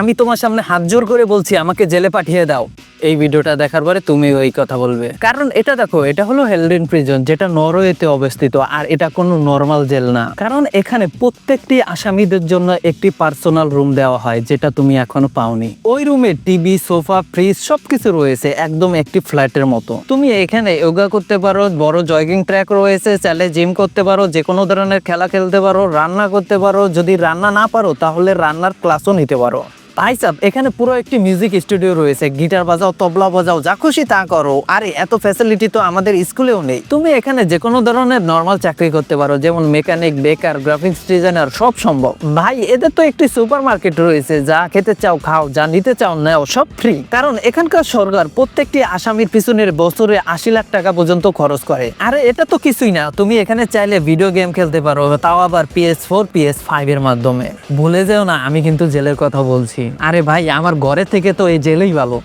আমি তোমার সামনে হাত জোর করে বলছি, আমাকে জেলে পাঠিয়ে দাও। এই ভিডিওটা দেখার পরে তুমি ওই কথা বলবে। কারণ এটা দেখো, এটা হলো হেলডেন প্রিজন যেটা নরওয়েতে অবস্থিত, আর এটা কোনো নর্মাল জেল না। কারণ এখানে প্রত্যেকটি আসামিদের জন্য একটি পার্সোনাল রুম দেওয়া হয়, যেটা তুমি এখনও পাওনি। ওই রুমে টিভি সোফা ফ্রিজ সবকিছু রয়েছে, একদম একটি ফ্ল্যাটের মতো। তুমি এখানে যোগা করতে পারো, বড় জগিং ট্র্যাক রয়েছে, চাইলে জিম করতে পারো যে কোনো ধরনের খেলা খেলতে পারো, রান্না করতে পারো, যদি রান্না না পারো, তাহলে রান্নার ক্লাসও নিতে পারো। ভাই এখানে পুরো একটি মিউজিক স্টুডিও রয়েছে। গিটার বাজাও, তবলা বাজাও, যা খুশি তা করো। আরে, এত ফ্যাসিলিটি তো আমাদের স্কুলেও নেই। তুমি এখানে যে কোনো ধরনের নর্মাল চাকরি করতে পারো, যেমন মেকানিক বেকার গ্রাফিক্স ডিজাইনার সব সম্ভব। ভাই, এদের তো একটি সুপার মার্কেট রয়েছে, যা খেতে চাও, খাও, যা নিতে চাও, নাও, সব ফ্রি কারণ এখানকার সরকার প্রত্যেকটি আসামির পিছনের বছরে আশি লাখ টাকা পর্যন্ত খরচ করে। আরে, এটা তো কিছুই না। তুমি এখানে চাইলে ভিডিও গেম খেলতে পারো, তাও আবার পিএস ফোর পিএস ফাইভ এর মাধ্যমে। ভুলে যেও না, আমি কিন্তু জেলের কথা বলছি। আরে ভাই আমার ঘরে থেকে তো এই জেলেই ভালো।